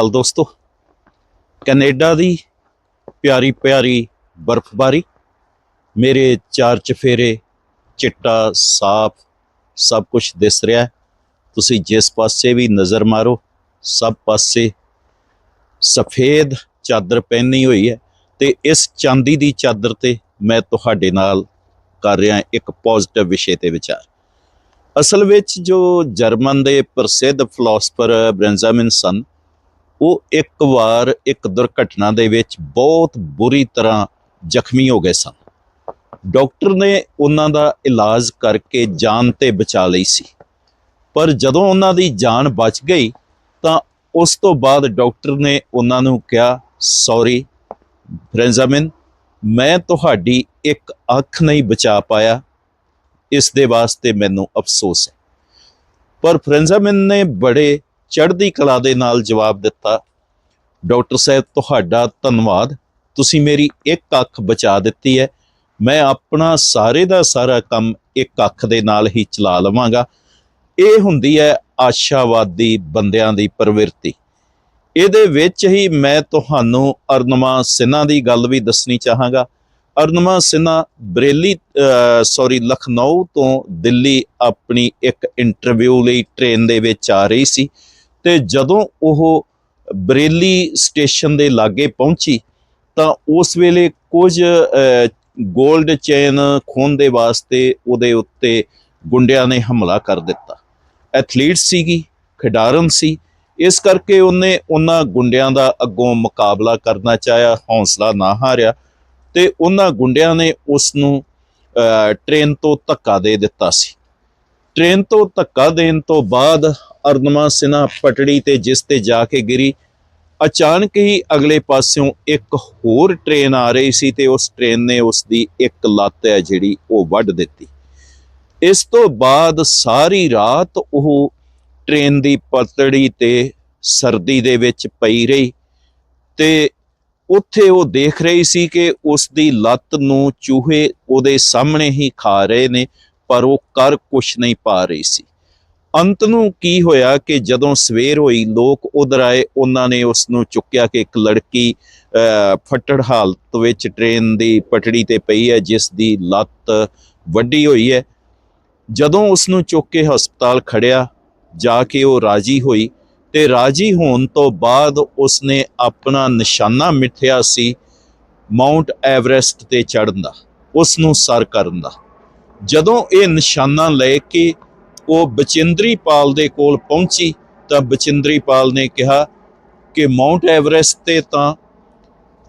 ਹਾਲ ਦੋਸਤੋ? ਕੈਨੇਡਾ ਦੀ ਪਿਆਰੀ ਪਿਆਰੀ ਬਰਫ਼ਬਾਰੀ, ਮੇਰੇ ਚਾਰ ਚਫੇਰੇ, ਚਿੱਟਾ, ਸਾਫ਼, ਸਭ ਕੁਝ ਦਿਸ ਰਿਹਾ ਤੁਸੀਂ ਜਿਸ ਪਾਸੇ ਵੀ ਨਜ਼ਰ ਮਾਰੋ, ਸਭ ਪਾਸੇ ਸਫੇਦ ਚਾਦਰ ਪਹਿਨੀ ਹੋਈ ਹੈ ਤੇ ਇਸ ਚਾਂਦੀ ਦੀ ਚਾਦਰ ਤੇ ਮੈਂ ਤੁਹਾਡੇ ਨਾਲ ਕਰ ਰਿਹਾ ਇੱਕ ਪੋਜ਼ਿਟਿਵ ਵਿਸ਼ੇ ਤੇ ਵਿਚਾਰ। ਅਸਲ ਵਿੱਚ ਜੋ ਜਰਮਨ ਦੇ ਪ੍ਰਸਿੱਧ ਫਿਲਾਸਫਰ ਬ੍ਰੈਂਜ਼ਾਮਿਨ ਸਨ ਉਹ ਇੱਕ ਵਾਰ ਇੱਕ ਦੁਰਘਟਨਾ ਦੇ ਵਿੱਚ ਬਹੁਤ ਬੁਰੀ ਤਰ੍ਹਾਂ ਜ਼ਖਮੀ ਹੋ ਗਏ ਸਨ। ਡਾਕਟਰ ਨੇ ਉਹਨਾਂ ਦਾ ਇਲਾਜ ਕਰਕੇ ਜਾਨ ਤੇ ਬਚਾ ਲਈ ਸੀ। ਪਰ ਜਦੋਂ ਉਹਨਾਂ ਦੀ ਜਾਨ ਬਚ ਗਈ ਤਾਂ ਉਸ ਤੋਂ ਬਾਅਦ ਡਾਕਟਰ ਨੇ ਉਹਨਾਂ ਨੂੰ ਕਿਹਾ, ਸੌਰੀ, ਬ੍ਰੈਂਜ਼ਾਮਿਨ, ਮੈਂ ਤੁਹਾਡੀ ਇੱਕ ਅੱਖ ਨਹੀਂ ਬਚਾ ਪਾਇਆ। ਇਸ ਦੇ ਵਾਸਤੇ ਮੈਨੂੰ ਅਫਸੋਸ ਹੈ। ਪਰ ਫਰੈਂਜ਼ਾਮਿਨ ਨੇ ਬੜੇ ਚੜ੍ਹਦੀ ਕਲਾ ਦੇ ਨਾਲ ਜਵਾਬ ਦਿੱਤਾ, ਡਾਕਟਰ ਸਾਹਿਬ, ਤੁਹਾਡਾ ਧੰਨਵਾਦ। ਤੁਸੀਂ ਮੇਰੀ ਇੱਕ ਅੱਖ ਬਚਾ ਦਿੱਤੀ ਹੈ। ਮੈਂ ਆਪਣਾ ਸਾਰੇ ਦਾ ਸਾਰਾ ਕੰਮ ਇੱਕ ਅੱਖ ਦੇ ਨਾਲ ਹੀ ਚਲਾ ਲਵਾਂਗਾ। ਇਹ ਹੁੰਦੀ ਹੈ ਆਸ਼ਾਵਾਦੀ ਬੰਦਿਆਂ ਦੀ ਪ੍ਰਵਿਰਤੀ। ਇਹਦੇ ਵਿੱਚ ਹੀ ਮੈਂ ਤੁਹਾਨੂੰ ਅਰਨਮਾ ਸਿਨਾ ਦੀ ਗੱਲ ਵੀ ਦੱਸਣੀ ਚਾਹਾਂਗਾ। ਅਰਨਮਾ ਸਿਨਾ ਬਰੇਲੀ ਸੌਰੀ ਲਖਨਊ ਤੋਂ ਦਿੱਲੀ ਆਪਣੀ ਇੱਕ ਇੰਟਰਵਿਊ ਲਈ ਟ੍ਰੇਨ ਦੇ ਵਿੱਚ ਆ ਰਹੀ ਸੀ। ਤੇ ਜਦੋਂ ਉਹ ਬਰੇਲੀ ਸਟੇਸ਼ਨ ਦੇ ਲਾਗੇ ਪਹੁੰਚੀ, ਤਾਂ ਉਸ ਵੇਲੇ ਕੁਝ 골ਡ ਚੇਨ ਖੋਣ ਦੇ ਵਾਸਤੇ ਉਹਦੇ ਉੱਤੇ ਗੁੰਡਿਆਂ ਨੇ ਹਮਲਾ ਕਰ ਦਿੱਤਾ। ਐਥਲੀਟ ਸੀਗੀ, ਖਿਡਾਰਨ ਸੀ। ਇਸ ਕਰਕੇ ਉਹਨੇ ਉਹਨਾਂ ਗੁੰਡਿਆਂ ਦਾ ਅੱਗੋਂ ਮੁਕਾਬਲਾ ਕਰਨਾ ਚਾਹਿਆ, ਹੌਸਲਾ ਨਾ ਹਾਰਿਆ ਤੇ ਉਹਨਾਂ ਗੁੰਡਿਆਂ ਨੇ ਉਸ ਨੂੰ ਟ੍ਰੇਨ ਤੋਂ ਧੱਕਾ ਦੇ ਦਿੱਤਾ ਸੀ। ਟ੍ਰੇਨ ਤੋਂ ਧੱਕਾ ਦੇਣ ਤੋਂ ਬਾਅਦ ਅਰਨਮਾ ਸਿਨਾ ਪਟੜੀ ਤੇ ਜਿਸ ਤੇ ਜਾ ਕੇ ਗਿਰੀ, ਅਚਾਨਕ ਹੀ ਅਗਲੇ ਪਾਸਿਓਂ ਇੱਕ ਹੋਰ ਟ੍ਰੇਨ ਆ ਰਹੀ ਸੀ ਤੇ ਉਸ ਟ੍ਰੇਨ ਨੇ ਉਸ ਦੀ ਇੱਕ ਲੱਤ ਹੈ ਜਿਹੜੀ ਉਹ ਵੱਢ ਦਿੱਤੀ। ਇਸ ਤੋਂ ਬਾਅਦ ਸਾਰੀ ਰਾਤ ਉਹ ਟ੍ਰੇਨ ਦੀ ਪਤੜੀ ਤੇ ਸਰਦੀ ਦੇ ਵਿੱਚ ਪਈ ਰਹੀ ਤੇ ਉੱਥੇ ਉਹ ਦੇਖ ਰਹੀ ਸੀ ਕਿ ਉਸ ਦੀ ਲੱਤ ਨੂੰ ਚੂਹੇ ਉਹਦੇ ਸਾਹਮਣੇ ਹੀ ਖਾ ਰਹੇ ਨੇ, ਪਰ ਉਹ ਕਰ ਕੁਛ ਨਹੀਂ ਪਾ ਰਹੀ ਸੀ। ਅੰਤ ਨੂੰ ਕੀ ਹੋਇਆ ਕਿ ਜਦੋਂ ਸਵੇਰ ਹੋਈ, ਲੋਕ ਉਧਰ ਆਏ, ਉਹਨਾਂ ਨੇ ਉਸ ਨੂੰ ਚੁੱਕਿਆ ਕਿ ਇੱਕ ਲੜਕੀ ਫੱਟੜ ਹਾਲਤ ਵਿੱਚ ਟ੍ਰੇਨ ਦੀ ਪਟੜੀ ਤੇ ਪਈ ਹੈ, ਜਿਸ ਦੀ ਲੱਤ ਵੱਡੀ ਹੋਈ ਹੈ। ਜਦੋਂ ਉਸ ਨੂੰ ਚੁੱਕ ਕੇ ਹਸਪਤਾਲ ਖੜਿਆ, ਜਾ ਕੇ ਉਹ ਰਾਜੀ ਹੋਈ ਤੇ ਰਾਜੀ ਹੋਣ ਤੋਂ ਬਾਅਦ ਉਸਨੇ ਆਪਣਾ ਨਿਸ਼ਾਨਾ ਮਿੱਥਿਆ ਸੀ ਮਾਉਂਟ ਐਵਰੈਸਟ ਤੇ ਚੜ੍ਹਨ ਦਾ ਉਸ ਨੂੰ ਸਰ ਕਰਨ ਦਾ। ਜਦੋਂ ਇਹ ਨਿਸ਼ਾਨਾ ਲੈ ਕੇ ਉਹ ਬਚਿੰਦਰੀ ਪਾਲ ਦੇ ਕੋਲ ਪਹੁੰਚੀ ਤਾਂ ਬਚਿੰਦਰੀ ਪਾਲ ਨੇ ਕਿਹਾ ਕਿ ਮਾਉਂਟ ਐਵਰੈਸਟ ਤੇ ਤਾਂ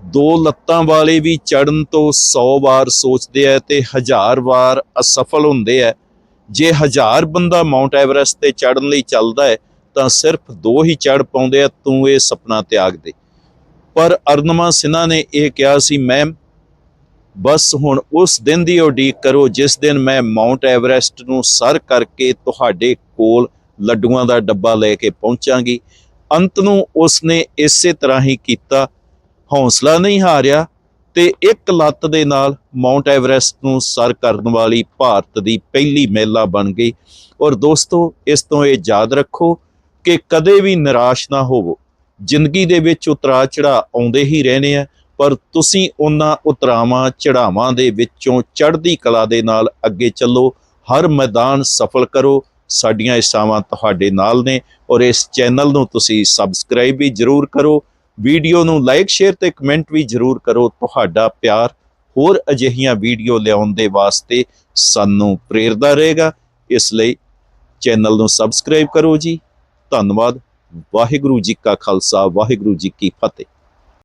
ਦੋ ਲੱਤਾਂ ਵਾਲੇ ਵੀ ਚੜਨ ਤੋਂ 100 ਵਾਰ ਸੋਚਦੇ ਆ ਤੇ ਹਜ਼ਾਰ ਵਾਰ ਅਸਫਲ ਹੁੰਦੇ ਆ। ਜੇ ਹਜ਼ਾਰ ਬੰਦਾ ਮਾਉਂਟ ਐਵਰੈਸਟ ਤੇ ਚੜਨ ਲਈ ਚੱਲਦਾ ਹੈ ਤਾਂ ਸਿਰਫ ਦੋ ਹੀ ਚੜ ਪਾਉਂਦੇ ਆ, ਤੂੰ ਇਹ ਸੁਪਨਾ ਤਿਆਗ ਦੇ। ਪਰ ਅਰਨਮਾ ਸਿਨਾ ਨੇ ਇਹ ਕਿਹਾ ਸੀ, ਮੈਮ ਬਸ ਹੁਣ ਉਸ ਦਿਨ ਦੀ ਉਡੀਕ ਕਰੋ, ਜਿਸ ਦਿਨ ਮੈਂ ਮਾਉਂਟ ਐਵਰੈਸਟ ਨੂੰ ਸਰ ਕਰਕੇ ਤੁਹਾਡੇ ਕੋਲ ਲੱਡੂਆਂ ਦਾ ਡੱਬਾ ਲੈ ਕੇ ਪਹੁੰਚਾਂਗੀ। ਅੰਤ ਨੂੰ ਉਸਨੇ ਇਸੇ ਤਰ੍ਹਾਂ ਹੀ ਕੀਤਾ। ਹੌਸਲਾ ਨਹੀਂ ਹਾਰਿਆ ਤੇ ਇੱਕ ਲੱਤ ਦੇ ਨਾਲ ਮਾਉਂਟ ਐਵਰੈਸਟ ਨੂੰ ਸਰ ਕਰਨ ਵਾਲੀ ਭਾਰਤ ਦੀ ਪਹਿਲੀ ਮਹਿਲਾ ਬਣ ਗਈ। ਔਰ ਦੋਸਤੋ, ਇਸ ਤੋਂ ਇਹ ਯਾਦ ਰੱਖੋ ਕਿ ਕਦੇ ਵੀ ਨਿਰਾਸ਼ ਨਾ ਹੋਵੋ। ਜ਼ਿੰਦਗੀ ਦੇ ਵਿੱਚ ਉਤਰਾ ਚੜਾ ਆਉਂਦੇ ਹੀ ਰਹਿਣੇ ਆ। ਪਰ ਤੁਸੀਂ ਉਹਨਾਂ ਉਤਰਾਵਾਂ ਚੜਾਵਾਂ ਦੇ ਵਿੱਚੋਂ ਚੜ੍ਹਦੀ ਕਲਾ ਦੇ ਨਾਲ ਅੱਗੇ ਚੱਲੋ, ਹਰ ਮੈਦਾਨ ਸਫਲ ਕਰੋ। ਸਾਡੀਆਂ ਇਸਾਵਾਂ ਤੁਹਾਡੇ ਨਾਲ ਨੇ ਔਰ ਇਸ ਚੈਨਲ ਨੂੰ ਤੁਸੀਂ ਸਬਸਕ੍ਰਾਈਬ ਵੀ ਜਰੂਰ ਕਰੋ। ਵੀਡੀਓ ਨੂੰ ਲਾਈਕ ਸ਼ੇਅਰ ਤੇ ਕਮੈਂਟ ਵੀ ਜਰੂਰ ਕਰੋ। ਤੁਹਾਡਾ ਪਿਆਰ ਹੋਰ ਅਜਿਹੀਆਂ ਵੀਡੀਓ ਲਿਆਉਣ ਦੇ ਵਾਸਤੇ ਸਾਨੂੰ ਪ੍ਰੇਰਦਾ ਰਹੇਗਾ। ਇਸ ਲਈ ਚੈਨਲ ਨੂੰ ਸਬਸਕ੍ਰਾਈਬ ਕਰੋ ਜੀ। ਧੰਨਵਾਦ। ਵਾਹਿਗੁਰੂ ਜੀ ਕਾ ਖਾਲਸਾ, ਵਾਹਿਗੁਰੂ ਜੀ ਕੀ ਫਤਿਹ।